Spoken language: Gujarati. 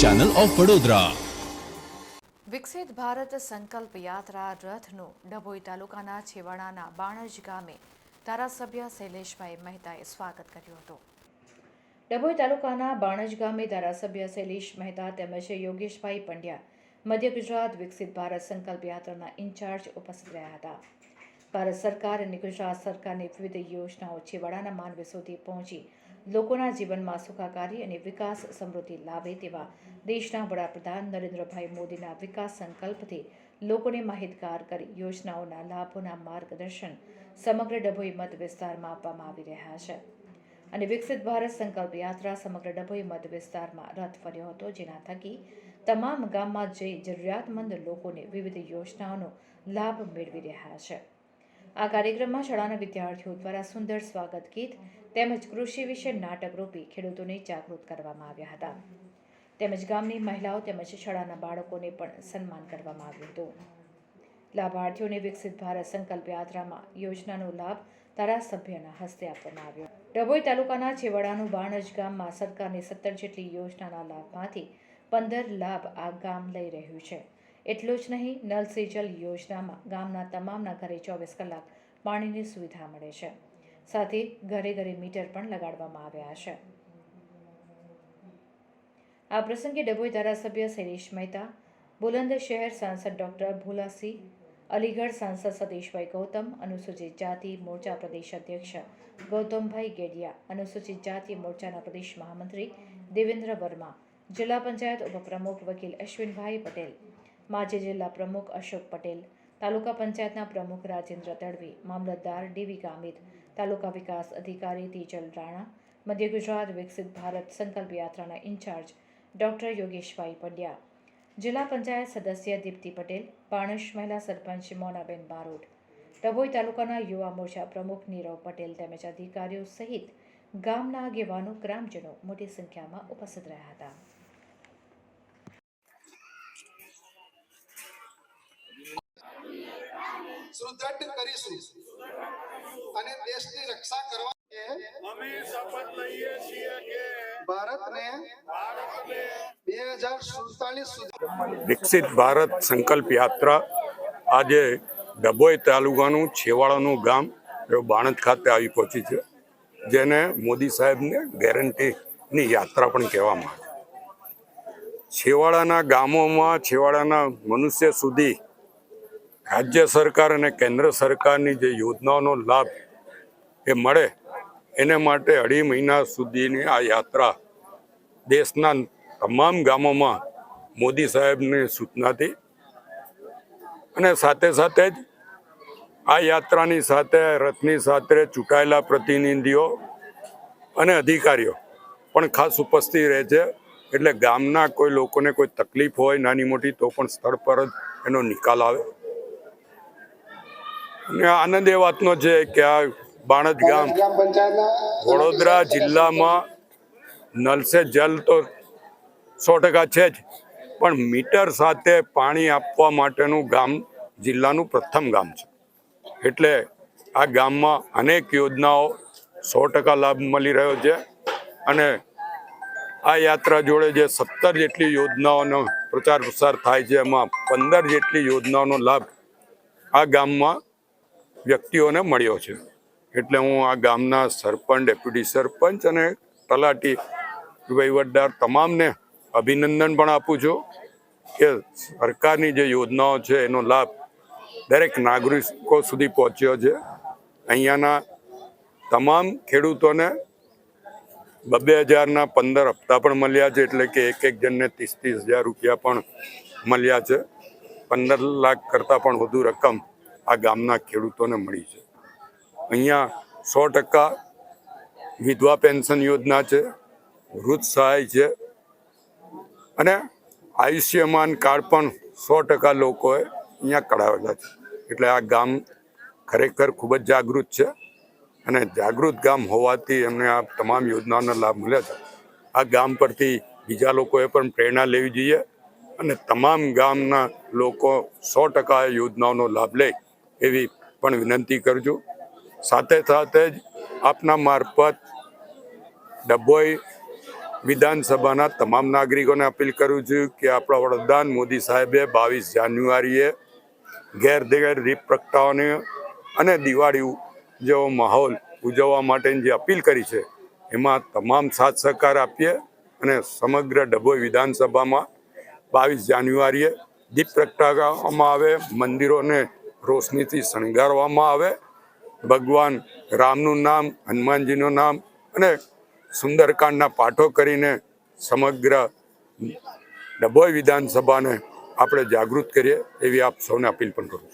ચેનલ ઓફ વડોદરા વિકસિત ભારત સંકલ્પ યાત્રા રથનું ડભોઈ તાલુકાના છેવાડાના બાણજ ગામે ધારાસભ્ય શૈલેષભાઈ મહેતાએ સ્વાગત કર્યું હતું. ડભોઈ તાલુકાના બાણજ ગામે ધારાસભ્ય શૈલેષ મહેતા તેમજ યોગેશભાઈ પંડ્યા મધ્ય ગુજરાત વિકસિત ભારત સંકલ્પ યાત્રાના ઇન્ચાર્જ ઉપસ્થિત રહ્યા હતા. ભારત સરકાર અને ગુજરાત સરકારની વિવિધ યોજનાઓ છેવાડાના માનવી સુધી પહોંચી લોકોના જીવનમાં સુખાકારી અને વિકાસ સમૃદ્ધિ લાવે તેવા દેશના વડાપ્રધાન નરેન્દ્રભાઈ મોદીના વિકાસ સંકલ્પથી લોકોને માહિતગાર કરી યોજનાઓના લાભોના માર્ગદર્શન સમગ્ર ડભોઈ મત વિસ્તારમાં આપવામાં આવી રહ્યા છે. અને વિકસિત ભારત સંકલ્પ યાત્રા સમગ્ર ડભોઈ મત વિસ્તારમાં રથ ફર્યો હતો. જેના થકી તમામ ગામમાં જઈ જરૂરિયાતમંદ લોકોને વિવિધ યોજનાઓનો લાભ મેળવી રહ્યા છે. આ કાર્યક્રમમાં શાળાના વિદ્યાર્થીઓ દ્વારા સુંદર સ્વાગત ગીત તેમજ કૃષિ વિશે નાટક રૂપી ખેડૂતોને જાગૃત કરવામાં આવ્યા હતા. તેમજ ગામની મહિલાઓ તેમજ શાળાના બાળકોને પણ સન્માન કરવામાં આવ્યું હતું. લાભાર્થીઓને વિકસિત ભારત સંકલ્પ યાત્રામાં યોજનાનો લાભ ધારાસભ્યના હસ્તે આપવામાં આવ્યો. ડભોઈ તાલુકાના છેવાડાનું બાણજ ગામમાં સરકારની સત્તર જેટલી યોજનાના લાભમાંથી પંદર લાભ આ ગામ લઈ રહ્યું છે. એટલું જ નહીં, નલ સે જલ યોજનામાં ગામના તમામના ઘરે ચોવીસ કલાક પાણીની સુવિધા મળે છે. સાથે ઘરે ઘરે મીટર પણ લગાડવામાં આવ્યા છે. આ પ્રસંગે ડભોઈ ધારાસભ્ય શૈલેષ મહેતા, બુલંદ શહેર સાંસદ ડોક્ટર ભોલાસિંહ, અલીગઢ સાંસદ સતીશભાઈ ગૌતમ, અનુસૂચિત જાતિ મોરચા પ્રદેશ અધ્યક્ષ ગૌતમભાઈ ગેડિયા, અનુસૂચિત જાતિ મોરચાના પ્રદેશ મહામંત્રી દેવેન્દ્ર વર્મા, જિલ્લા પંચાયત ઉપપ્રમુખ વકીલ અશ્વિનભાઈ પટેલ, માજી જિલ્લા પ્રમુખ અશોક પટેલ, તાલુકા પંચાયતના પ્રમુખ રાજેન્દ્ર તડવી, મામલતદાર ડીવી ગામિત તાલુકા વિકાસ અધિકારી તેજલ રાણા, મધ્ય ગુજરાત વિકસિત ભારત સંકલ્પ યાત્રાના ઇન્ચાર્જ ડોક્ટર યોગેશભાઈ પંડ્યા. જિલ્લા પંચાયત સદસ્ય દીપ્તિ પટેલ પાણશ મહિલા સરપંચ મોનાબેન બારોટ ડભોઈ તાલુકાના યુવા મોરચા પ્રમુખ નીરવ પટેલ તેમજ અધિકારીઓ સહિત ગામના આગેવાનો, ગ્રામજનો મોટી સંખ્યામાં ઉપસ્થિત રહ્યા હતા. સુદ્રઢ કરીશું અને દેશની રક્ષા કરવા અમે શપથ લઈએ છીએ કે ભારતને બે હજાર સુધી વિકસિત ભારત સંકલ્પ યાત્રા આજે ડભોઈ તાલુકાનું છેવાડાનું ગામ બાણંદ ખાતે આવી પહોંચી છે. જેને મોદી સાહેબને ગેરંટીની યાત્રા પણ કહેવામાં આવે છેવાડાના ગામોમાં છેવાડાના મનુષ્ય સુધી રાજ્ય સરકાર અને કેન્દ્ર સરકારની જે યોજનાઓનો લાભ એ મળે એને માટે અઢી મહિના સુધીની આ યાત્રા દેશના તમામ ગામોમાં મોદી સાહેબની સૂચનાથી. અને સાથે સાથે જ આ યાત્રાની સાથે, રથની સાથે ચૂંટાયેલા પ્રતિનિધિઓ અને અધિકારીઓ પણ ખાસ ઉપસ્થિત રહે છે. એટલે ગામના કોઈ લોકોને કોઈ તકલીફ હોય નાની મોટી, તો પણ સ્થળ પર જ એનો નિકાલ આવે. અને આનંદ એ વાતનો છે કે આ બાણજ ગામ. વડોદરા જિલ્લામાં નલ જલ તો સો ટકા છે જ. પણ મીટર સાથે પાણી આપવા માટેનું ગામ જિલ્લાનું પ્રથમ ગામ છે. એટલે આ ગામમાં અનેક યોજનાઓ સો ટકા લાભ મળી રહ્યો છે. અને આ યાત્રા જોડે જે સત્તર જેટલી યોજનાઓનો પ્રચાર પ્રસાર થાય છે, એમાં પંદર જેટલી યોજનાઓનો લાભ આ ગામમાં વ્યક્તિઓને મળ્યો છે. એટલે હું આ ગામના સરપંચ, ડેપ્યુટી સરપંચ અને તલાટી વહીવટદાર તમામને અભિનંદન પણ આપું છું કે સરકારની જે યોજનાઓ છે, એનો લાભ દરેક નાગરિકો સુધી પહોંચ્યો છે. અહીંયાના તમામ ખેડૂતોને બબે હજારના પંદર હપ્તા પણ મળ્યા છે, એટલે કે એક એક જણને ત્રીસ ત્રીસ હજાર રૂપિયા પણ મળ્યા છે. પંદર લાખ કરતાં પણ વધુ રકમ આ ગામના ખેડૂતોને મળી છે. અહીંયા સો ટકા વિધવા પેન્શન યોજના છે, વૃદ્ધ સહાય છે. અને આયુષ્યમાન કાર્ડ પણ સો ટકા લોકોએ અહીંયા કઢાવેલા છે. એટલે આ ગામ ખરેખર ખૂબ જ જાગૃત છે અને જાગૃત ગામ હોવાથી એમને આ તમામ યોજનાઓનો લાભ મળ્યા છે. આ ગામ પરથી બીજા લોકોએ પણ પ્રેરણા લેવી જોઈએ અને તમામ ગામના લોકો સો ટકા યોજનાઓનો લાભ લે એવી પણ વિનંતી કરજો સાથે સાથે જ આપના મારફત ડભોઈ વિધાનસભાના તમામ નાગરિકોને અપીલ કરું છું કે આપણા વડાપ્રધાન મોદી સાહેબે બાવીસ જાન્યુઆરીએ ઘેર ઘેર દીપ પ્રગટાવવાની અને દિવાળી જેવો માહોલ ઉજવવા માટેની જે અપીલ કરી છે, એમાં તમામ સાથ સહકાર આપીએ અને સમગ્ર ડભોઈ વિધાનસભામાં બાવીસ જાન્યુઆરીએ દીપ પ્રગટાવવામાં આવે, મંદિરોને રોશનીથી શણગારવામાં આવે ભગવાન રામનું નામ, હનુમાનજીનું નામ અને સુંદરકાંડના પાઠો કરીને સમગ્ર ડભોઈ વિધાનસભાને આપણે જાગૃત કરીએ એવી આપ સૌને અપીલ પણ કરું છું.